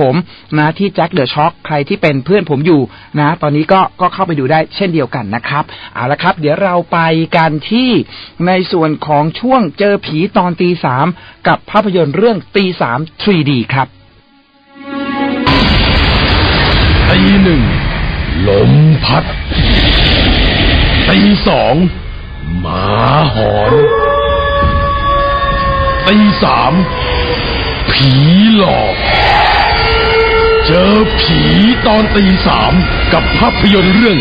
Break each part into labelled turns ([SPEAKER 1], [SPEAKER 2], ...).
[SPEAKER 1] ผมนะที่แจ็คเดอะช็อคใครที่เป็นเพื่อนผมอยู่นะ ตอนนี้ก็ก็เข้าไปดูได้เช่นเดียวกันนะครับเอาละครับ เดี๋ยวเราไปกันที่ในส่วนของช่วงเจอผีตอนตีสามกับภาพยนตร์เรื่องตีสาม 3D ครับ
[SPEAKER 2] ตีหนึ่งลมพัดตีสองหมาหอนตีสามผีหลอก เจอผีตอนตีสามกับภาพยนตร์เรื่อง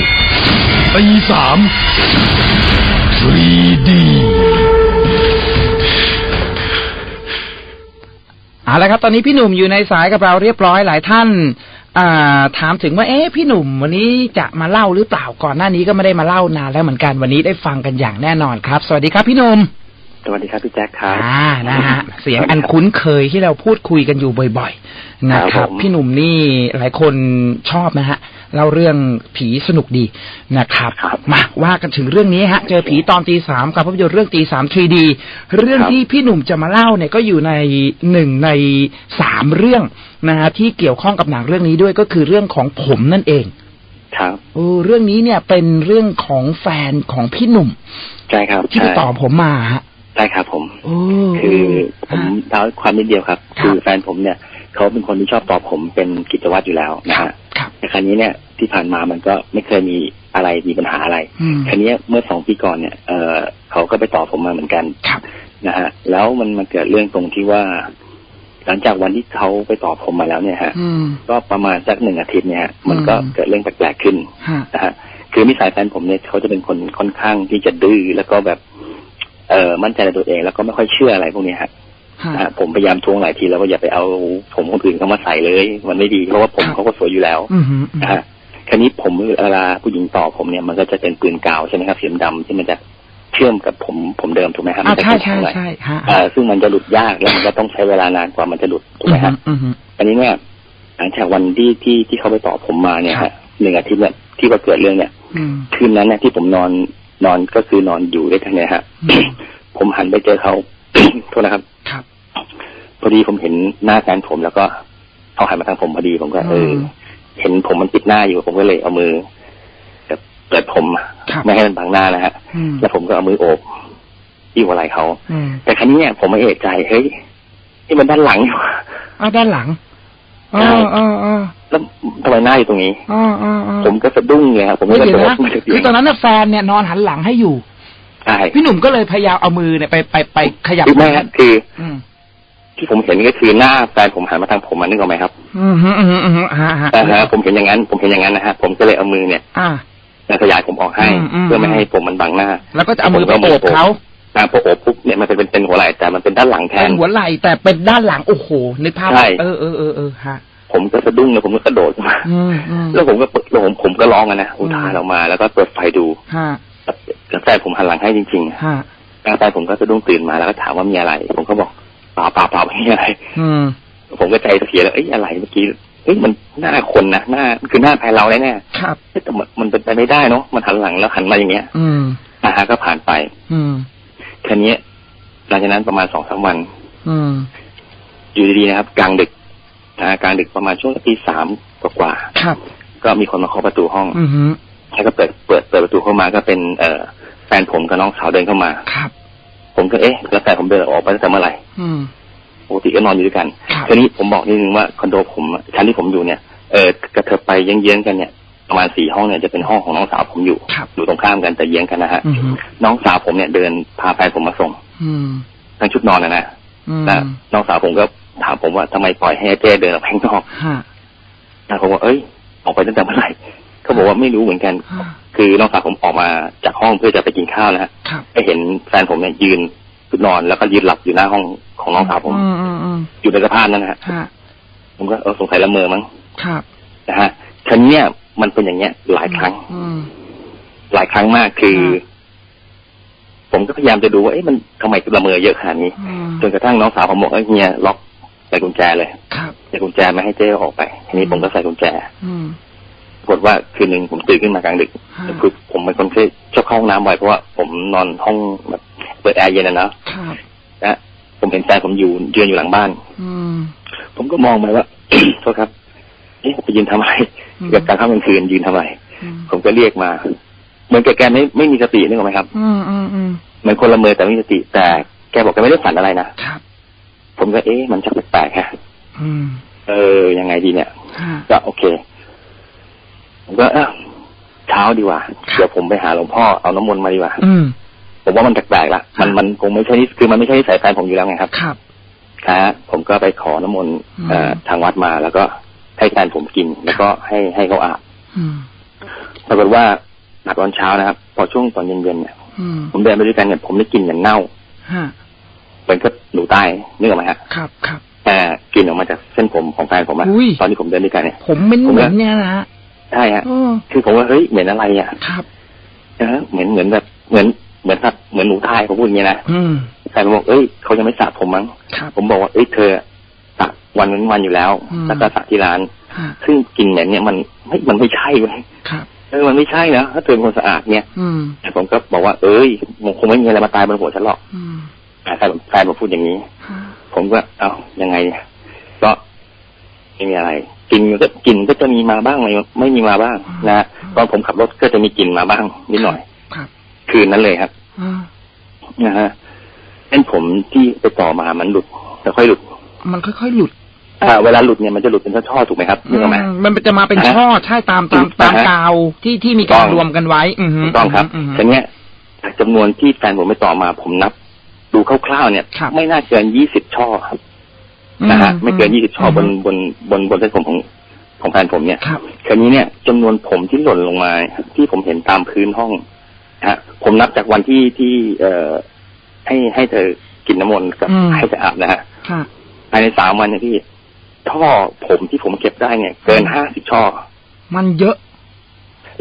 [SPEAKER 2] ตีสาม 3D
[SPEAKER 1] เอาละครับ ตอนนี้พี่หนุ่มอยู่ในสายกับเราเรียบร้อยหลายท่านาถามถึงว่า เอ๊ะพี่หนุ่มวันนี้จะมาเล่าหรือเปล่าก่อนหน้านี้ก็ไม่ได้มาเล่านานแล้วเหมือนกันวันนี้ได้ฟังกันอย่างแน่นอนครับ สวัสดีครับพี่หนุ่ม
[SPEAKER 3] สวัสดีครับพี่แจ็คครับ
[SPEAKER 1] อ่านะฮะเสียงอันคุ้นเคยที่เราพูดคุยกันอยู่บ่อย ๆ นะค
[SPEAKER 3] ครั
[SPEAKER 1] รับ
[SPEAKER 3] บผม
[SPEAKER 1] พี่หนุ่มนี่หลายคนชอบนะฮะเล่าเรื่องผีสนุกดีนะครับ
[SPEAKER 3] ครับ
[SPEAKER 1] มาว่ากันถึงเรื่องนี้ฮะ เจอผีตอนตีสามกับภาพยนตร์เรื่องตีสาม 3D เรื่อง
[SPEAKER 3] ครับ
[SPEAKER 1] ที่พี่หนุ่มจะมาเล่าเนี่ยก็อยู่ในหนึ่งในสามเรื่องนะฮะที่เกี่ยวข้องกับหนังเรื่องนี้ด้วยก็คือเรื่องของผมนั่นเอง
[SPEAKER 3] ครับ
[SPEAKER 1] เออเรื่องนี้เนี่ยเป็นเรื่องของแฟนของพี่หนุ่ม
[SPEAKER 3] ใช่ครับ
[SPEAKER 1] ที่ติดต่อผมมาฮะ
[SPEAKER 3] ใช่ครับผม
[SPEAKER 1] โอ้
[SPEAKER 3] คือผม
[SPEAKER 1] ฮะ
[SPEAKER 3] เล่าความนิดเดียวครับ
[SPEAKER 1] ครับ
[SPEAKER 3] คือแฟนผมเนี่ยเขาเป็นคนที่ชอบต่อผมเป็นกิจวัตรอยู่แล้วนะครับฮะ
[SPEAKER 1] ครับ
[SPEAKER 3] แต่ครั้นี้เนี่ยที่ผ่านมามันก็ไม่เคยมีอะไรมีปัญหาอะไร
[SPEAKER 1] อืม
[SPEAKER 3] ครั้นี้เมื่อสองปีก่อนเนี่ยเออเขาก็ไปต่อผมมาเหมือนกัน
[SPEAKER 1] ครับ
[SPEAKER 3] นะฮะแล้วมันมาเกิดเรื่องตรงที่ว่า หลังจากวันที่เขาไปต่อผมมาแล้วเนี่ยฮะ
[SPEAKER 1] อืม
[SPEAKER 3] ก็ประมาณสักหนึ่งอาทิตย์เนี่ยฮะมันก็
[SPEAKER 1] อืม
[SPEAKER 3] เกิดเรื่องแปลกๆขึ้น
[SPEAKER 1] ฮะ
[SPEAKER 3] นะฮะคือนิสัยแฟนผมเนี่ยเขาจะเป็นคนค่อนข้างที่จะดื้อแล้วก็แบบ เอ่อมั่นใจในตัวเองแล้วก็ไม่ค่อยเชื่ออะไรพวกเนี้ยฮะ
[SPEAKER 1] ฮะ
[SPEAKER 3] นะฮะผมพยายามทวงหลายทีแล้วว่าอย่าไปเอาผมคนอื่นเข้ามาใส่เลย มันไม่ดีเพราะว่าผม
[SPEAKER 1] ครับ
[SPEAKER 3] เขาก็สวยอยู่แล้ว
[SPEAKER 1] อืมฮึอืม
[SPEAKER 3] นะฮะคราวนี้ผมเวลาผู้หญิงต่อผมเนี่ยมันก็จะเป็นปืนกาวใช่ไหมครับสีดำที่มันจะเชื่อมกับผมผมเดิมถูกไหมครับ
[SPEAKER 1] อ่า
[SPEAKER 3] มันจะ
[SPEAKER 1] ใช่
[SPEAKER 3] แข็
[SPEAKER 1] ใช่
[SPEAKER 3] งๆหน่อย
[SPEAKER 1] ใช่ฮะ
[SPEAKER 3] เอ่อซึ่งมันจะหลุดยากแล้วมันก็ต้องใช้เวลานานกว่ามันจะหลุดถูกไหมฮะ
[SPEAKER 1] อืมฮึ
[SPEAKER 3] อันนี้เนี่ยหลังจากวันที่ที่ที่เขาไปต่อผมมาเนี่ย
[SPEAKER 1] ครั
[SPEAKER 3] ฮะ
[SPEAKER 1] บ
[SPEAKER 3] หนึ่งอาทิตย์เนี่ยที่ว่าเกิดเรื่องเนี่ย
[SPEAKER 1] อืม
[SPEAKER 3] คืนนั้นเนี่ยที่ผมนอนนอนก็คือนอนอยู่ด้วยกันเนี่ยฮะ
[SPEAKER 1] อืม
[SPEAKER 3] ผมหันไปเจอเขาโทษนะครับ
[SPEAKER 1] ครับ
[SPEAKER 3] พอดีผมเห็นหน้าแฟนผมแล้วก็เขาหันมาทางผมพอดีผมก็เออ
[SPEAKER 1] ม
[SPEAKER 3] เห็นผมมันปิดหน้าอยู่ผมก็เลยเอามือแบบเปิดผม
[SPEAKER 1] ครับ
[SPEAKER 3] ไม่ให้มันบังหน้านะฮะ
[SPEAKER 1] อืม
[SPEAKER 3] แล้วผมก็เอามือโอบที่หัวไหล่เขา
[SPEAKER 1] อืม
[SPEAKER 3] แต่ครั้นี้เนี่ยผมไม่เอะใจเฮ้ยนี่มันด้านหลังอยู่
[SPEAKER 1] อ่าด้านหลังอ๋อ
[SPEAKER 3] ใช่
[SPEAKER 1] อ๋ออ๋อ
[SPEAKER 3] แล้วทำไมหน้าอยู่ตรงนี้
[SPEAKER 1] อ๋ออ๋ออ๋อ
[SPEAKER 3] ผมก็สะดุ้งเลยครับผมก็
[SPEAKER 1] เดี๋
[SPEAKER 3] ก
[SPEAKER 1] ยว
[SPEAKER 3] ระโดด
[SPEAKER 1] นะ
[SPEAKER 3] ขึ้นจากเตี
[SPEAKER 1] คื
[SPEAKER 3] ย
[SPEAKER 1] องตอนนั้นน่ะแฟนเนี่ยนอนหันหลังให้อยู่
[SPEAKER 3] ใช่
[SPEAKER 1] พี่หนุ่มก็เลยพยายามเอามือเนี่ยไปไปไปขยับ
[SPEAKER 3] คือไม่ฮะคือ
[SPEAKER 1] อืม
[SPEAKER 3] ที่ผมเห็นก็คือหน้าแฟนผมหันมาทางผมมันนึกออกไหมครับ
[SPEAKER 1] อืมฮึอืมฮึอืมฮึฮะฮะ
[SPEAKER 3] อ่าฮะผมเห็นอย่างนั้น ผมเห็นอย่างนั้นนะฮะผมก็เลยเอามือเนี่ย
[SPEAKER 1] อ่า
[SPEAKER 3] ขยายผมออกให้
[SPEAKER 1] อืมอืม
[SPEAKER 3] เพื่อไม่ให้ผมมันบังหน้า
[SPEAKER 1] แล้วก็จะเอามือไปโอบเขา
[SPEAKER 3] ตามพอโอบปุ๊บเนี่ยมันเป็นเป็นหัวไหล่แต่มันเป็นด้านหลังแท
[SPEAKER 1] เป็นนหัวไหล่แต่เป็นด้านหลังโอ้โหนึกภาพ
[SPEAKER 3] ใช่
[SPEAKER 1] เออเออเออเออฮะ
[SPEAKER 3] ผมก็สะดุ้งเลยผมก็กระโดดมา
[SPEAKER 1] อืมอืม
[SPEAKER 3] แล้วผมก็เปิดแล้วผมผมก็ร้องอะนะอุทาน
[SPEAKER 1] อืม
[SPEAKER 3] ออกมาแล้วก็เปิดไฟดู
[SPEAKER 1] ฮะ
[SPEAKER 3] แล้วแฟนผมหันหลังให้จริง
[SPEAKER 1] ฮะ
[SPEAKER 3] ๆแล้วแฟนผมก็สะดุ้งตื่นมาแล้วก็ถามว่ามีอะไร ผมก็บอกเปล่าเปล่าเปล่าไม่มีอะไร
[SPEAKER 1] อืม
[SPEAKER 3] ผมก็ใจเสียแล้วเอ้ยอะไรเมื่อกี้เฮ้ยมันหน้าคนนะหน้าคือหน้าแพรเราแน่ๆ
[SPEAKER 1] ครับ
[SPEAKER 3] เอ๊ะแต่มันมันเป็นไปไม่ได้เนาะมันหันหลังแล้วหันมาอย่างเงี้ย
[SPEAKER 1] อืม
[SPEAKER 3] นะฮะก็ผ่านไป
[SPEAKER 1] อืม
[SPEAKER 3] แค่นี้หลังจากนั้นประมาณสองสามวัน
[SPEAKER 1] อืม
[SPEAKER 3] อยู่ดีๆนะครับ กลางดึกนะฮะกลางดึกประมาณช่วงตีสามกว่า
[SPEAKER 1] ครับ
[SPEAKER 3] ๆก็มีคนมาเคาะประตูห้อง
[SPEAKER 1] อือฮึ
[SPEAKER 3] แล้วก็เปิดเปิดเปิดประตูเข้ามาก็เป็น เอ่อ แฟนผมกับน้องสาวเดินเข้ามา
[SPEAKER 1] ครับ
[SPEAKER 3] ผมก็เอ๊ะ แล้วแฟนผมเดินออกไปตั้งแต่เมื่อไหร่
[SPEAKER 1] อืม
[SPEAKER 3] ปกติก็นอนอยู่ด้วยกัน
[SPEAKER 1] ครับ
[SPEAKER 3] ทีนี้ผมบอกนิดนึงว่าคอนโดผมอะชั้นที่ผมอยู่เนี่ยเออกระเถิบไปเยื้องๆกันเนี่ยประมาณสี่ห้องเนี่ยจะเป็นห้องของน้องสาวผมอยู่
[SPEAKER 1] ครับ
[SPEAKER 3] อยู่ตรงข้ามกันแต่เยื้องกันนะฮะ
[SPEAKER 1] อือฮึ
[SPEAKER 3] น้องสาวผมเนี่ยเดินพาแฟนผมมาส่ง
[SPEAKER 1] อืม
[SPEAKER 3] ทั้งชุดนอนนะนะ
[SPEAKER 1] อืม
[SPEAKER 3] นะน้องสาวผมก็ถามผมว่าทำไมปล่อยให้เจ้เดินออกไปข้างนอก
[SPEAKER 1] ฮะ
[SPEAKER 3] นะผมว่าเอ้ย ออกไปตั้งแต่เมื่อไหร่เขาบอกว่าไม่รู้เหมือนกัน
[SPEAKER 1] ฮะ
[SPEAKER 3] คือน้องสาวผมออกมาจากห้องเพื่อจะไปกินข้าวนะฮะ
[SPEAKER 1] ครับ
[SPEAKER 3] ก็เห็นแฟนผมเนี่ยยืนชุดนอนแล้วก็ยืนหลับอยู่หน้าห้องของน้องสาวผม
[SPEAKER 1] อืมอืมอืม
[SPEAKER 3] อยู่ในสภาพนั้นนะฮะ
[SPEAKER 1] ฮะ
[SPEAKER 3] ผมก็เออสงสัยละเมอมั้ง
[SPEAKER 1] ครับ
[SPEAKER 3] นะฮะครั้งเนี้ยมันเป็นอย่างเงี้ย หลายครั้ง
[SPEAKER 1] อืม
[SPEAKER 3] หลายครั้งมากคือ
[SPEAKER 1] ฮะ
[SPEAKER 3] ผมก็พยายามจะดูว่าเอ๊ะมันทำไมละเมอเยอะขนาดนี้
[SPEAKER 1] อืม
[SPEAKER 3] จนกระทั่งน้องสาวผมบอกเอ้ยเฮียล็อกใส่กุญแจเลย
[SPEAKER 1] ครับ
[SPEAKER 3] ใส่กุญแจไม่ให้เจ้ออกไปทีนี้ผมก็ใส่กุญแจ
[SPEAKER 1] อืม
[SPEAKER 3] ปราก ฏว่าคืนหนึ่งผมตื่นขึ้นมากลางดึก
[SPEAKER 1] ฮะ
[SPEAKER 3] คือผมเป็นคนที่ชอบเข้าห้องน้ำบ่อยเพราะว่าผมนอนห้องแบบเปิดแอร์เย็นนะเนาะ
[SPEAKER 1] ครับ
[SPEAKER 3] นะผมเห็นแฟนผมอยู่ยืนอยู่หลังบ้าน
[SPEAKER 1] อืม
[SPEAKER 3] ผมก็มองไปว่าโทษครับเอ๊ะไปยืนทำอะไร
[SPEAKER 1] อืม
[SPEAKER 3] กับกลารค่ำกลางคืนยืนทำอะไร
[SPEAKER 1] อืม
[SPEAKER 3] ผมก็เรียกมาเหมือนแกแกไม่ไม่มีสตินึกออกไหมครับ
[SPEAKER 1] อืมอืมอืม
[SPEAKER 3] เหมือนคนละเมอแต่ไม่มีสติ แต่แกบอกแกไม่ได้ฝันอะไรนะครับผมก็เอ๊ะมันชักแปลกๆฮะ
[SPEAKER 1] อืม
[SPEAKER 3] เออยังไงดีเนี่ย
[SPEAKER 1] ฮะ
[SPEAKER 3] ก็โอเค ผมก็เอ้าเช้าดีกว่าเดี๋ยวผมไปหาหลวงพ่อเอาน้ำมนต์มาดีกว่า
[SPEAKER 1] อืม
[SPEAKER 3] ผมว่ามันแปลกๆละมันมันคงไม่ใช่นิคือมันไม่ใช่นิสัยแฟนผมอยู่แล้วไงครับ
[SPEAKER 1] ครับ
[SPEAKER 3] ครับผมก็ไปขอน้ำมนต์
[SPEAKER 1] อืม
[SPEAKER 3] เอ่อทางวัดมา แล้วก็ให้แฟนผมกิน แล้วก็ให้ให้เขาอาบ
[SPEAKER 1] อืม
[SPEAKER 3] ปรากฏว่าอาบตอนเช้านะครับ พอช่วงตอนเย็นๆเนี่ย
[SPEAKER 1] อืม
[SPEAKER 3] ผมเดินไปด้วยกันเนี่ยผมได้กลิ่นเหมือนเน่า
[SPEAKER 1] ฮะ
[SPEAKER 3] เหมือนกับหนูตายนึกออกไหมฮะ
[SPEAKER 1] ครับครับ
[SPEAKER 3] แต่กลิ่นออกมาจากเส้นผมของแฟนผมอะ
[SPEAKER 1] อุ้ย
[SPEAKER 3] ตอนที่ผมเดินด้วยกันเนี่ย
[SPEAKER 1] ผมเหม็น
[SPEAKER 3] ผม
[SPEAKER 1] เหม็
[SPEAKER 3] ว่า
[SPEAKER 1] นเนี่ยนะฮะ
[SPEAKER 3] ใช่ฮะ
[SPEAKER 1] เออ
[SPEAKER 3] คือผมว่าเฮ้ยเหม็นอะไรอะ
[SPEAKER 1] ครับ
[SPEAKER 3] เออเหมือนเหมือนแบบเหมือนเหมือนสัตว์เหมือนหนูตายผมพูดอย่างนี้นะ
[SPEAKER 1] อืม
[SPEAKER 3] แฟนผมบอกเอ้ยเขายังไม่สระผมมั้ง
[SPEAKER 1] ครับ
[SPEAKER 3] ผมบอกว่าเอ้ยเธอสระวันเว้นวันอยู่แล้ว
[SPEAKER 1] อืม
[SPEAKER 3] แล้วก็สระที่ร้าน
[SPEAKER 1] ฮะ
[SPEAKER 3] ซึ่งกลิ่นเหม็นเนี่ยมันไม่มันไม่ใช่เว้ย
[SPEAKER 1] ครับ
[SPEAKER 3] เออมันไม่ใช่นะถ้าเธอเป็นคนสะอาดเนี่ย
[SPEAKER 1] อืม
[SPEAKER 3] แต่ผมก็บอกว่า เอ้ยมันคงไม่มีอะไรมาตายบนหัวฉันหรอก
[SPEAKER 1] อืม
[SPEAKER 3] อ่าแฟนแฟนผมพูดอย่างนี้
[SPEAKER 1] ฮะ
[SPEAKER 3] ผมก็ เอ้ายังไงเนี่ยก็ไม่มีอะไร กลิ่นก็กลิ่นก็จะมีมาบ้างไม่ไม่มีมาบ้างนะตอนผมขับรถก็จะมีกลิ่นมาบ้างนิดหน่อย
[SPEAKER 1] ครับ
[SPEAKER 3] คืนนั้นเลยครับ
[SPEAKER 1] อ่า
[SPEAKER 3] นะฮะเส้นผมที่ไปต่อมามันหลุดค่อยๆหลุด
[SPEAKER 1] มันค่อยๆหลุด
[SPEAKER 3] อ่าเวลาหลุดเนี่ยมันจะหลุดเป็นช่อๆถูกไหมครับนึกออกไหม
[SPEAKER 1] อืมมันจะมาเป็น
[SPEAKER 3] อ่าฮะ
[SPEAKER 1] ช่อใช่ตามตามตาม
[SPEAKER 3] อ่าฮะ
[SPEAKER 1] กาวที่ที่มี
[SPEAKER 3] ถูกต้
[SPEAKER 1] การ
[SPEAKER 3] อง
[SPEAKER 1] รวมกันไว้ อือฮึ
[SPEAKER 3] ถูกต้องครับ
[SPEAKER 1] อือฮึ
[SPEAKER 3] ทีเนี้ยจากจำนวนที่แฟนผมไปต่อมาผมนับ ดูคร่าวๆเนี่ย
[SPEAKER 1] ครับ
[SPEAKER 3] ไม่น่าเกินยี่สิบช่อครับ นะฮะไม่เกินยี่สิบช่อบนบนบนบนเส้นผมของของแฟนผมเนี่ย
[SPEAKER 1] ครับ
[SPEAKER 3] คราวนี้เนี่ยจำนวนผมที่หล่นลงมาที่ผมเห็นตามพื้นห้องนะฮะ ผมนับจากวันที่ที่เอ่อให้ให้เธอกินน้ำมนต์กับ
[SPEAKER 1] อืม
[SPEAKER 3] ให้เธออาบนะฮะ
[SPEAKER 1] ค่ะ
[SPEAKER 3] ภายในสามวันเนี่ยพี่ช่อผมที่ผมเก็บได้เนี่ย เกินห้าสิบช่อ
[SPEAKER 1] มันเยอะ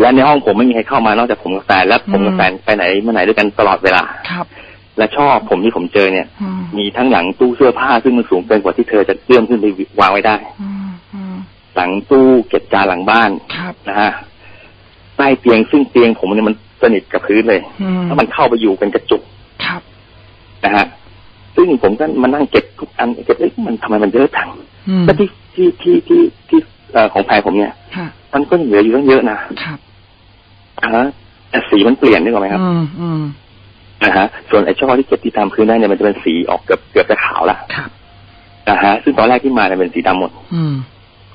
[SPEAKER 3] และในห้องผมไม่มีใครเข้ามานอกจากผมกับแฟนและผมกับ
[SPEAKER 1] อืม
[SPEAKER 3] แฟนไปไหนมาไหนด้วยกันตลอดเวลา
[SPEAKER 1] ครับ
[SPEAKER 3] และช่อผมที่ผมเจอเนี่ย
[SPEAKER 1] อืม
[SPEAKER 3] มีทั้งหลังตู้เสื้อผ้าซึ่งมันสูงเกินกว่าที่เธอจะเลื่อมขึ้นไปวางไว้ได้
[SPEAKER 1] อืมอืม
[SPEAKER 3] หลังตู้เก็บจานหลังบ้าน
[SPEAKER 1] ครับ
[SPEAKER 3] นะฮะใต้เตียงซึ่งเตียงผมเนี่ยมันสนิทกับพื้นเลย
[SPEAKER 1] อืม
[SPEAKER 3] แล้วมันเข้าไปอยู่เป็นกระจุก
[SPEAKER 1] ครับ
[SPEAKER 3] นะฮะซึ่งผมก็มานั่งเก็บทุกอันเก็บเอ้ยมันทำไมมันเยอะจัง
[SPEAKER 1] อืม
[SPEAKER 3] แล้วที่ที่ที่ที่ที่เอ่อของแพรผมเนี่ย
[SPEAKER 1] ค่ะ
[SPEAKER 3] มันก็เหลืออยู่ตั้งเยอะนะครับอ่าฮะแต่สีมันเปลี่ยนนึกออกไหมครับ
[SPEAKER 1] อืมอืม
[SPEAKER 3] นะฮะส่วนไอ้ช่อที่เก็บที่ตามพื้นได้เนี่ยมันจะเป็นสีออกเกือบเกือบจะขาวละ
[SPEAKER 1] ครับ
[SPEAKER 3] นะฮะซึ่งตอนแรกที่มาเนี่ยเป็นสีดำหมด
[SPEAKER 1] อืม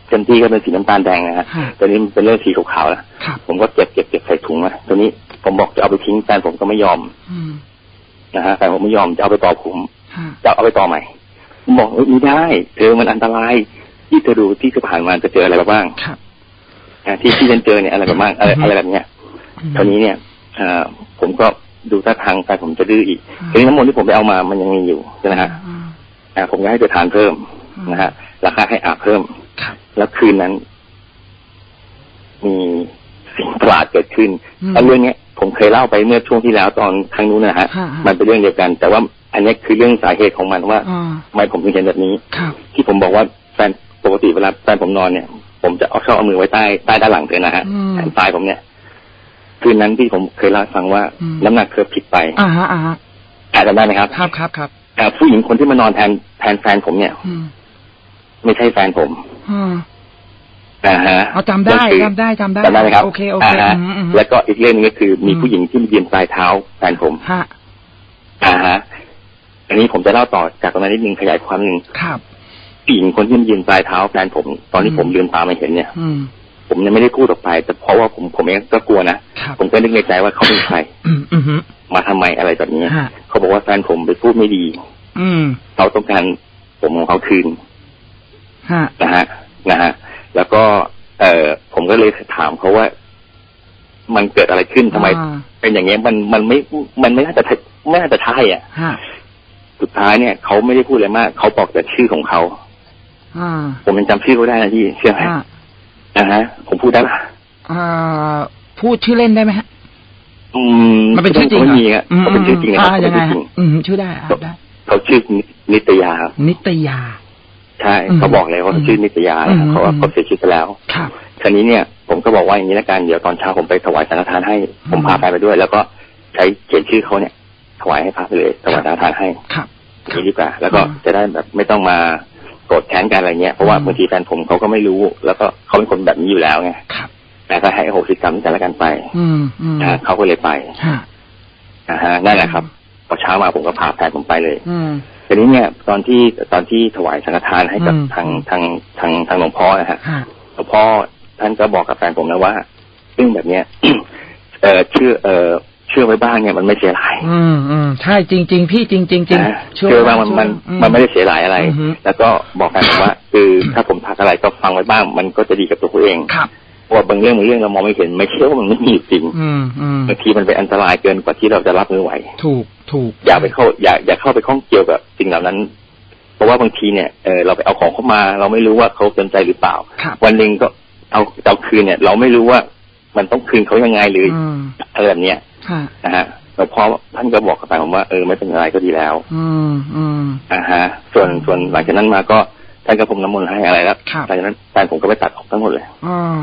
[SPEAKER 3] เต็มที่ก็เป็นสีน้ำตาลแดงนะฮะ
[SPEAKER 1] ฮะ
[SPEAKER 3] ตอนนี้มันเป็นเริ่มสีขาวๆแล้ว
[SPEAKER 1] ครับ
[SPEAKER 3] ผมก็เก็บเก็บเก็บใส่ถุงมาตัวนี้ผมบอกจะเอาไปทิ้งแฟนผมก็ไม่ยอม
[SPEAKER 1] อืม
[SPEAKER 3] นะฮะแฟนผมไม่ยอมจะเอาไปต่อผม
[SPEAKER 1] ฮะ
[SPEAKER 3] จะเอาไปต่อใหม่ผมบอกเอ้ยไม่ได้ เธอมันอันตราย ที่เธอดูที่เธอผ่านมาจะเจออะไรมาบ้าง
[SPEAKER 1] ครับ
[SPEAKER 3] นะที่ที่ฉันเจอเนี่ยอะไรแบบบ้างอะไร
[SPEAKER 1] อือฮึ
[SPEAKER 3] อะไรแบบเนี้ย
[SPEAKER 1] อืม
[SPEAKER 3] คราวนี้เนี่ยเอ่อผมก็ ดูท่าทางแฟนผมจะดื้ออีก
[SPEAKER 1] อืม
[SPEAKER 3] ทีนี้น้ำมนต์ที่ผมไปเอามามันยังมีอยู่ใช่ไหมฮะ
[SPEAKER 1] อืม
[SPEAKER 3] อ่าผมก็ให้เธอทานเพิ่ม
[SPEAKER 1] อืม
[SPEAKER 3] นะฮะราคาให้อาบเพิ่ม
[SPEAKER 1] ครับ
[SPEAKER 3] แล้วคืนนั้น มีสิ่งประหลาดเกิดขึ้น
[SPEAKER 1] อืม
[SPEAKER 3] แล้วเรื่องเนี้ยผมเคยเล่าไปเมื่อช่วงที่แล้วตอนครั้งนู้นนะฮะ
[SPEAKER 1] ฮะฮะ
[SPEAKER 3] มันเป็นเรื่องเดียวกัน แต่ว่าอันเนี้ยคือเรื่องสาเหตุของมันว่า
[SPEAKER 1] อ่า
[SPEAKER 3] ทำไมผมถึงเห็นแบบนี้
[SPEAKER 1] ครับ
[SPEAKER 3] ที่ผมบอกว่าแฟนปกติเวลาแฟนผมนอนเนี่ย ผมจะเอาชอบเอามือไว้ใต้ใต้ด้านหลังเธอนะฮะ
[SPEAKER 1] อืม
[SPEAKER 3] แขนซ้ายผมเนี่ย คืนนั้นที่ผมเคยเล่าให้ฟังว่า
[SPEAKER 1] อืม
[SPEAKER 3] น้ำหนักเธอผิดไป
[SPEAKER 1] อ่าฮะอ่าฮะ
[SPEAKER 3] อาจจะได้ไหมครับ
[SPEAKER 1] ครับครับครับ
[SPEAKER 3] แต่ผู้หญิงคนที่มานอนแทนแทนแฟนผมเนี่ย
[SPEAKER 1] อืม
[SPEAKER 3] ไม่ใช่แฟนผม
[SPEAKER 1] อ่า
[SPEAKER 3] นะฮะ
[SPEAKER 1] เอาจำได้
[SPEAKER 3] ก็คือ
[SPEAKER 1] จำได้จำได้
[SPEAKER 3] จำได้ไหมครับ
[SPEAKER 1] โอเคโอเคา
[SPEAKER 3] ฮะ
[SPEAKER 1] อืมอืม
[SPEAKER 3] แล้วก็อีกเรื่องหนึงก็คือ มี
[SPEAKER 1] อืม
[SPEAKER 3] ผู้หญิงที่มายืนปลายเท้าแฟนผม
[SPEAKER 1] ฮะ
[SPEAKER 3] อ่าฮะอันนี้ผมจะเล่าต่อจากตรงนั้นนิดนึงขยายความนิดนึง
[SPEAKER 1] ครับ
[SPEAKER 3] ผู้หญิงคนที่มายืนปลายเท้าแฟนผม ตอนที่
[SPEAKER 1] อืม
[SPEAKER 3] ผมลืมตามาเห็นเนี่ย
[SPEAKER 1] อืม
[SPEAKER 3] ผมยังไม่ได้พูดออกไป แต่เพราะว่าผมผมเองก็กลัวนะ
[SPEAKER 1] ครับ
[SPEAKER 3] ผมก็นึกในใจว่าเขาเป็นใคร
[SPEAKER 1] อืมอืมฮึ
[SPEAKER 3] มาทำไมอะไรแบบนี้
[SPEAKER 1] ฮะ
[SPEAKER 3] เขาบอกว่าแฟนผมไปพูดไม่ดี
[SPEAKER 1] อืม
[SPEAKER 3] เขาต้องการผมของเขาคืน
[SPEAKER 1] ฮะ
[SPEAKER 3] นะฮะนะฮะแล้วก็ เอ่อผมก็เลยถามเขาว่า มันเกิดอะไรขึ้นทำไม
[SPEAKER 1] อ่า
[SPEAKER 3] เป็นอย่างเงี้ยมันมันไม่มันไม่น่าจะไม่น่าจะใช่อะ
[SPEAKER 1] ฮะ
[SPEAKER 3] สุดท้ายเนี่ยเขาไม่ได้พูดอะไรมากเขาบอกแต่ชื่อของเขา
[SPEAKER 1] อ่า
[SPEAKER 3] ผมยังจำชื่อเขาได้นะพี่เชื่อไหม
[SPEAKER 1] ฮะ
[SPEAKER 3] นะฮะผมพูดได้ปะ
[SPEAKER 1] อ่าพูดชื่อเล่นได้ไหมฮะ
[SPEAKER 3] อืม
[SPEAKER 1] มันเป็นชื่อจริง
[SPEAKER 3] เขา
[SPEAKER 1] เหร
[SPEAKER 3] ไม่มีอะ
[SPEAKER 1] อืม
[SPEAKER 3] เขาเป็นชื่อจริงนะค
[SPEAKER 1] อ่า
[SPEAKER 3] รับเขา
[SPEAKER 1] ยั
[SPEAKER 3] เป็น
[SPEAKER 1] งไง
[SPEAKER 3] ชื่อจริ
[SPEAKER 1] ฮะ
[SPEAKER 3] ง
[SPEAKER 1] อืมชื่อได้อะได้
[SPEAKER 3] เขาชื่อนิตยา
[SPEAKER 1] นิตยา
[SPEAKER 3] ใช่
[SPEAKER 1] อืม
[SPEAKER 3] เขาบอกเลยว่า
[SPEAKER 1] อืม
[SPEAKER 3] ชื่อนิตยา
[SPEAKER 1] อืม
[SPEAKER 3] เขาว่า
[SPEAKER 1] อืม
[SPEAKER 3] เขาเสียชีวิตไปแล้ว
[SPEAKER 1] ครับ
[SPEAKER 3] คราวนี้เนี่ย ผมก็บอกว่าอย่างนี้ละกันเดี๋ยวตอนเช้าผมไปถวายสังฆทานให้ ผม
[SPEAKER 1] อืม
[SPEAKER 3] พาไปไปด้วย แล้วก็ใช้เขียนชื่อเขาเนี่ยถวายให้พระไปเลยถวายสังฆทานให้
[SPEAKER 1] ครับ
[SPEAKER 3] อย่างนี้ดีกว่า แล้วก็
[SPEAKER 1] อืม
[SPEAKER 3] จะได้แบบไม่ต้องมาก รธแค้นกันอะไรเงี้ยเพราะว่า
[SPEAKER 1] อืม
[SPEAKER 3] บางทีแฟนผมเขาก็ไม่รู้ แล้วก็เขาเป็นคนแบบนี้อยู่แล้วไง
[SPEAKER 1] ครับ
[SPEAKER 3] แต่ก็ให้โหสิกรรมกันและกันไป
[SPEAKER 1] อืมอืม
[SPEAKER 3] นะฮะเขาก็เลยไป
[SPEAKER 1] ฮะ
[SPEAKER 3] นะฮะนั่นแหละครับพอเช้ามาผมก็พาแฟนผมไปเลย
[SPEAKER 1] อืม
[SPEAKER 3] ทีนี้เนี่ย ตอนที่ตอนที่ถวายสังฆทานให้กับ
[SPEAKER 1] อืม
[SPEAKER 3] ทางทางทางทางหลวงพ่อนะฮะ
[SPEAKER 1] ฮะ
[SPEAKER 3] หลวงพ่อท่านก็บอกกับแฟนผมนะว่าเรื่องแบบเนี้ยเออเชื่อเออเชื่อไว้บ้างเนี่ยมันไม่เสียหาย
[SPEAKER 1] อืมอืมใช่จริงจริงๆพี่จริงจริงจริง
[SPEAKER 3] นะเชื่อไว้บ้างมันมัน
[SPEAKER 1] อื
[SPEAKER 3] มันไม่ได้เสียหายอะไร
[SPEAKER 1] อือฮึ
[SPEAKER 3] แล้วก็บอกแฟนผมว่าคือถ้าผมทักอะไรก็ฟังไว้บ้าง มันก็จะดีกับตัวคุณเอง
[SPEAKER 1] ครับ
[SPEAKER 3] เพราะว่าบางเรื่องบางเรื่องเรามองไม่เห็นไม่เชื่อว่ามันไม่มีอยู่จริง
[SPEAKER 1] อืมอืม
[SPEAKER 3] บางทีมันเป็นอันตรายเกินกว่าที่เราจะรับมือไหว
[SPEAKER 1] ถูกถูก
[SPEAKER 3] อย่าไปเข้าอย่าอย่าเข้าไปข้องเกี่ยวกับสิ่งเหล่านั้น เพราะว่าบางทีเนี่ยเออเราไปเอาของเข้ามา เราไม่รู้ว่าเขาสนใจหรือเปล่า
[SPEAKER 1] ครับ
[SPEAKER 3] วันหนึ่งก็เอาเอาคืนเนี่ย เราไม่รู้ว่ามันต้องคืนเขายังไงหรืออ
[SPEAKER 1] อืม
[SPEAKER 3] อะไรแบบเนี้ย
[SPEAKER 1] ฮะ
[SPEAKER 3] นะฮะหลวงพ่อท่านก็บอกกับแฟนผมว่าเออไม่เป็นไรก็ดีแล้ว
[SPEAKER 1] อืมอืม
[SPEAKER 3] อ่าฮะ ส่วนส่วนหลังจากนั้นมาก็ท่านก็พรมน้ำมนต์ให้อะไรแล้ว
[SPEAKER 1] ครับ
[SPEAKER 3] หลังจากนั้นแฟนผมก็ไปตัดออกทั้งหมดเลย
[SPEAKER 1] อ่า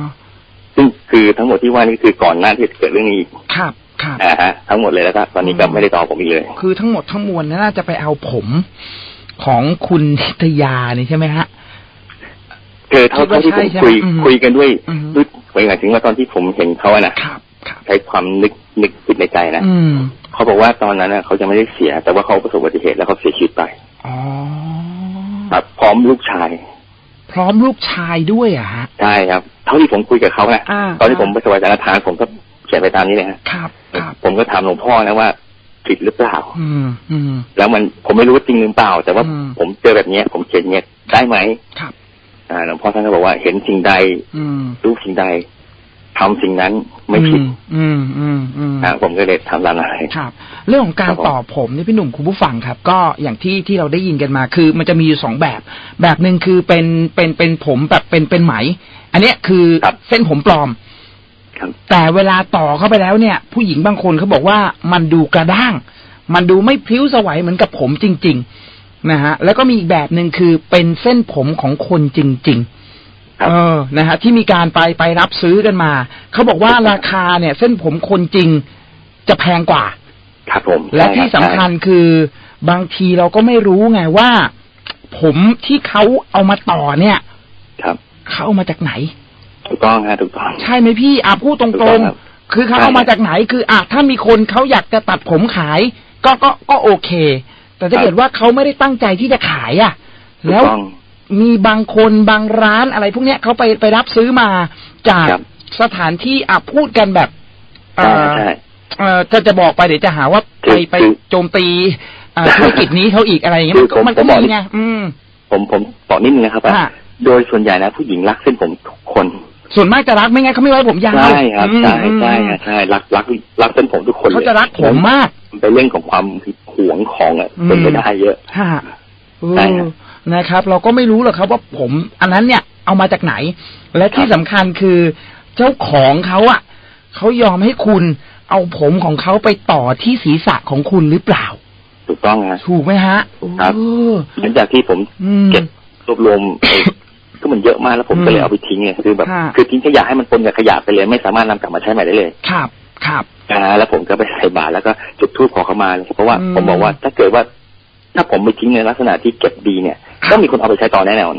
[SPEAKER 3] ซึ่งคือทั้งหมดที่ว่านี่คือก่อนหน้าที่จะเกิดเรื่องนี้อีก
[SPEAKER 1] ครับครับ
[SPEAKER 3] อ่าฮะทั้งหมดเลยแล้วก็ตอนนี้ก็
[SPEAKER 1] อืม
[SPEAKER 3] ไม่ได้ต่อผมอีกเลย
[SPEAKER 1] คือทั้งหมดทั้งมวลน่าจะไปเอาผมของคุณนิตยานี่ใช่ไหมฮะ
[SPEAKER 3] คือเท่า
[SPEAKER 1] คิดว่า
[SPEAKER 3] เท่าที่ผม
[SPEAKER 1] ใช่ใช่ไหม
[SPEAKER 3] คุย
[SPEAKER 1] อืม
[SPEAKER 3] คุยกันด้วย
[SPEAKER 1] อืม
[SPEAKER 3] ด้วยหมายถึงว่าตอนที่ผมเห็นเขาอะนะครับ
[SPEAKER 1] ครับ
[SPEAKER 3] ใช้ความนึกนึกคิดในใจนะ
[SPEAKER 1] อืม
[SPEAKER 3] เขาบอกว่าตอนนั้นน่ะเขาจะไม่ได้เสีย แต่ว่าเขาประสบอุบัติเหตุแล้วเขาเสียชีวิตไป
[SPEAKER 1] อ๋อ
[SPEAKER 3] ครับพร้อมลูกชาย
[SPEAKER 1] พร้อมลูกชายด้วยอะฮะ
[SPEAKER 3] ใช่ครับ เท่าที่ผมคุยกับเขานะ
[SPEAKER 1] อ่า
[SPEAKER 3] ตอนที่ผมไปสวายสังฆทานผมก็เขียนไปตามนี้เลยฮะ
[SPEAKER 1] ครับครับ
[SPEAKER 3] ผมก็ถามหลวงพ่อนะว่าผิดหรือเปล่า
[SPEAKER 1] อืมอืม
[SPEAKER 3] แล้วมันผมไม่รู้ว่าจริงหรือเปล่า แต่ว่า
[SPEAKER 1] อืม
[SPEAKER 3] ผมเจอแบบเนี้ย ผมเขียนเนี้ยได้ไหม
[SPEAKER 1] ครับ
[SPEAKER 3] อ่าหลวงพ่อท่านก็บอกว่าเห็นสิ่งใด
[SPEAKER 1] อืม
[SPEAKER 3] รู้สิ่งใด ทำสิ่งนั้นไม่ผิด
[SPEAKER 1] อืม อืม อืม
[SPEAKER 3] นะผมก็เลยทำตามนั้นเลย
[SPEAKER 1] ครับ เรื่องของการ
[SPEAKER 3] ครับผม
[SPEAKER 1] ต่อผมนี่พี่หนุ่มคุณผู้ฟังครับ ก็อย่างที่ที่เราได้ยินกันมา คือมันจะมีอยู่สองแบบ แบบหนึ่งคือเป็นเป็นเป็นผมแบบเป็นเป็นไหม อันเนี้ยคือเส้นผมปลอม
[SPEAKER 3] ครับ
[SPEAKER 1] แต่เวลาต่อเข้าไปแล้วเนี่ย ผู้หญิงบางคนเขาบอกว่ามันดูกระด้าง มันดูไม่พลิ้วสวัยเหมือนกับผมจริง ๆ นะฮะ แล้วก็มีอีกแบบหนึ่งคือเป็นเส้นผมของคนจริงๆ
[SPEAKER 3] ครับ
[SPEAKER 1] เออนะฮะที่มีการไปไปรับซื้อกันมา เขาบอกว่าราคาเนี่ย เส้นผมคนจริงจะแพงกว่า
[SPEAKER 3] ครับผม
[SPEAKER 1] และ
[SPEAKER 3] ใช่
[SPEAKER 1] ที่
[SPEAKER 3] รับ
[SPEAKER 1] สำคัญคือบางทีเราก็ไม่รู้ไงว่า ผมที่เขาเอามาต่อเนี่ย
[SPEAKER 3] ครับ
[SPEAKER 1] เขาเอามาจากไหน
[SPEAKER 3] ถูกต้องฮะถูกต้อง
[SPEAKER 1] ใช่ไหมพี่อะพูดต
[SPEAKER 3] ถูกต้
[SPEAKER 1] ร
[SPEAKER 3] องงครับ
[SPEAKER 1] ๆคือเขา
[SPEAKER 3] ใช่
[SPEAKER 1] เอามาจากไหนคืออะถ้ามีคนเขาอยากจะตัดผมขาย ก็ก็ก็โอเค แต่ถ้า
[SPEAKER 3] ครับ
[SPEAKER 1] เกิดว่าเขาไม่ได้ตั้งใจที่จะขายอะ
[SPEAKER 3] ถูก
[SPEAKER 1] แล้ว
[SPEAKER 3] ต้อง
[SPEAKER 1] มีบางคนบางร้านอะไรพวกเนี้ยเขาไปไปรับซื้อมาจาก
[SPEAKER 3] ครับ
[SPEAKER 1] สถานที่อะพูดกันแบบเอ่
[SPEAKER 3] ใช่
[SPEAKER 1] อ
[SPEAKER 3] ใช่
[SPEAKER 1] เอ่อจะจะบอกไปเดี๋ยวจะหาว่า
[SPEAKER 3] คื
[SPEAKER 1] ไป
[SPEAKER 3] อ
[SPEAKER 1] ไป
[SPEAKER 3] คือ
[SPEAKER 1] โจมตีอ่าธุรกิจนี้เขาอีกอะไรอย่างเงี้ยมันก็
[SPEAKER 3] คือผม
[SPEAKER 1] มันก็
[SPEAKER 3] ผมบอก
[SPEAKER 1] มีไงอืม
[SPEAKER 3] ผมผมบอกนิดนึงนะครับว่า
[SPEAKER 1] อะ
[SPEAKER 3] โดยส่วนใหญ่นะผู้หญิงรักเส้นผมทุกคน
[SPEAKER 1] ส่วนมากจะรักไม่งั้นเขาไม่ไว้ผมยาว
[SPEAKER 3] ใช่ครับ
[SPEAKER 1] อืม
[SPEAKER 3] ใช่
[SPEAKER 1] อืม
[SPEAKER 3] ใช่ฮะใช่รักรักรักเส้นผมทุกคนเลย
[SPEAKER 1] เขาจะรักผมมาก
[SPEAKER 3] มันเป็นเรื่องของความหวงของอะ
[SPEAKER 1] อืม
[SPEAKER 3] เป็นไปได้เยอะ
[SPEAKER 1] ฮะเออ
[SPEAKER 3] ใช่ครับ
[SPEAKER 1] นะครับ เราก็ไม่รู้หรอกครับว่าผม อันนั้นเนี่ยเอามาจากไหน และที่
[SPEAKER 3] ครับ
[SPEAKER 1] สำคัญคือเจ้าของเขาอะเขายอมให้คุณเอาผมของเขาไปต่อที่ศีรษะของคุณหรือเปล่า
[SPEAKER 3] ถูกต้องฮะ
[SPEAKER 1] ถูกไหมฮะ
[SPEAKER 3] ครับ
[SPEAKER 1] เออ
[SPEAKER 3] หลังจากที่ผม
[SPEAKER 1] อืม
[SPEAKER 3] เก็บรวบรวมไอ้ก็มันเยอะมากแล้วผม
[SPEAKER 1] อืม
[SPEAKER 3] ก็เลยเอาไปทิ้งเนี่ยคือแบบ
[SPEAKER 1] ค่ะ
[SPEAKER 3] คือทิ้งขยะให้มันปนกับขยะไปเลย ไม่สามารถนำกลับมาใช้ใหม่ได้เลย
[SPEAKER 1] ครับครับ
[SPEAKER 3] อ่าแล้วผมก็ไปใส่บาตรแล้วก็จุดธูปขอเข้ามาเลยเพราะว่า
[SPEAKER 1] อืม
[SPEAKER 3] ผมบอกว่าถ้าเกิดว่า ถ้าผมไปทิ้งในลักษณะที่เก็บดีเนี่ย ก็มีคนเอาไปใช้ต่อแน่นอน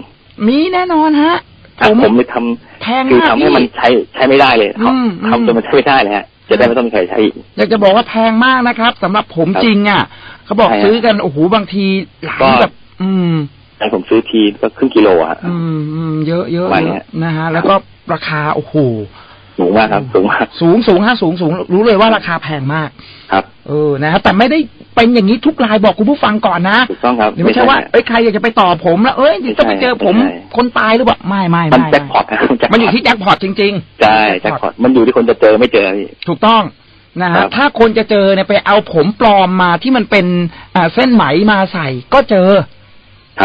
[SPEAKER 1] มีแน่นอนฮะ
[SPEAKER 3] ถ้าผมไปทำ
[SPEAKER 1] แพง
[SPEAKER 3] คือ
[SPEAKER 1] มาก
[SPEAKER 3] ทำให้
[SPEAKER 1] พี่
[SPEAKER 3] มันใช้ใช้ไม่ได้เลย
[SPEAKER 1] อืมอืม
[SPEAKER 3] ทำจนมันใช้ไม่ได้เลยฮะจะได้ไม่ต้องมีใครใช้อีก
[SPEAKER 1] อยากจะบอกว่าแพงมากนะครับสำหรับผม
[SPEAKER 3] ครับ
[SPEAKER 1] จริงอะเขาบอก
[SPEAKER 3] ใช่ฮะ
[SPEAKER 1] ซื้อกันโอ้โหบางทีหลาย
[SPEAKER 3] ก็
[SPEAKER 1] แบบ อืม
[SPEAKER 3] แต่ผมซื้อทีก็ครึ่งกิโลอะฮะ
[SPEAKER 1] อืมอืมเยอะเยอะ
[SPEAKER 3] ประมาณ
[SPEAKER 1] เย
[SPEAKER 3] เนี้
[SPEAKER 1] อะ
[SPEAKER 3] ย
[SPEAKER 1] นะฮะแล้วก็ราคาโอ้โห
[SPEAKER 3] สูงมากครับ สูงมาก
[SPEAKER 1] สูงสูงฮะสูงสูง รู้เลยว่าราคาแพงมาก
[SPEAKER 3] ครับ
[SPEAKER 1] เออนะฮะแต่ไม่ได้เป็นอย่างนี้ทุกรายบอกคุณผู้ฟังก่อนนะ
[SPEAKER 3] ถูกต้องครับ
[SPEAKER 1] เดี๋ยวไม่ใช่ว่า
[SPEAKER 3] ฮะ
[SPEAKER 1] เอ้ยใครอยากจะไปต่อผมแล้วเอ้ยเดี๋ยวจะไปเจอผม
[SPEAKER 3] ไม่ใช่
[SPEAKER 1] คนตายหรือเปล่าไม่ไม่
[SPEAKER 3] มัน
[SPEAKER 1] ไม่
[SPEAKER 3] แจ็คพอตนะแจ็คพ
[SPEAKER 1] มันอยู่ที่แจ็คพอตจริงๆ
[SPEAKER 3] ใช่แจ็คพอตมันอยู่ที่คนจะเจอไม่เจอพี่
[SPEAKER 1] ถูกต้องนะ
[SPEAKER 3] ครั
[SPEAKER 1] ฮะ
[SPEAKER 3] บ
[SPEAKER 1] ถ้าคนจะเจอเนี่ยไปเอาผมปลอมมาที่มันเป็นอ่าเส้นไหมมาใส่ก็เจอ
[SPEAKER 3] ครับ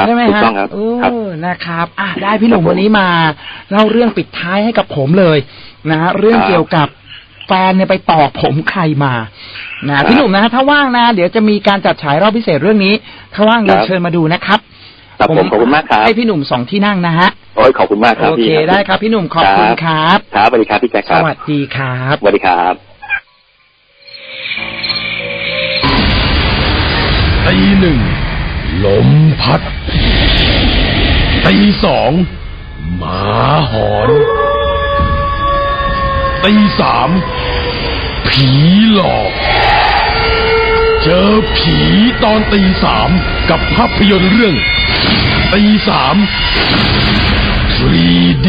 [SPEAKER 1] ใช่ไหม
[SPEAKER 3] ถูก
[SPEAKER 1] ฮะ
[SPEAKER 3] ต้องครับ
[SPEAKER 1] เอ
[SPEAKER 3] ครับ
[SPEAKER 1] อนะครับ อะได้พี่หนุ่ม
[SPEAKER 3] ครับผม
[SPEAKER 1] วันนี้มาเล่าเรื่องปิดท้ายให้กับผมเลยนะฮะเรื่อง
[SPEAKER 3] ครับ
[SPEAKER 1] เกี่ยวกับแฟนเนี่ยไปต่อผมใครมานะพี่หนุ่มนะฮะถ้าว่างนะเดี๋ยวจะมีการจัดฉายรอบพิเศษเรื่องนี้ ถ้าว่างเดี๋ยว
[SPEAKER 3] ครับ
[SPEAKER 1] เชิญมาดูนะครับ
[SPEAKER 3] ครับผมขอบคุณมากครับ
[SPEAKER 1] ให้พี่หนุ่มสองที่นั่งนะฮะ
[SPEAKER 3] โอ้ยขอบคุณมากครับ
[SPEAKER 1] โอ
[SPEAKER 3] พี่
[SPEAKER 1] เคได้ครับ พี่หนุ่มขอบคุณครับ
[SPEAKER 3] ครับสวัสดีครับพี่แจ็ค
[SPEAKER 1] ส
[SPEAKER 3] ครับ
[SPEAKER 1] วัสดีครับ
[SPEAKER 3] สวัสดีครับ
[SPEAKER 2] ตีหนึ่งลมพัด ตีสองหมาหอนตีสามผีหลอก เจอผีตอนตีสามกับภาพยนตร์เรื่อง ตีสาม 3D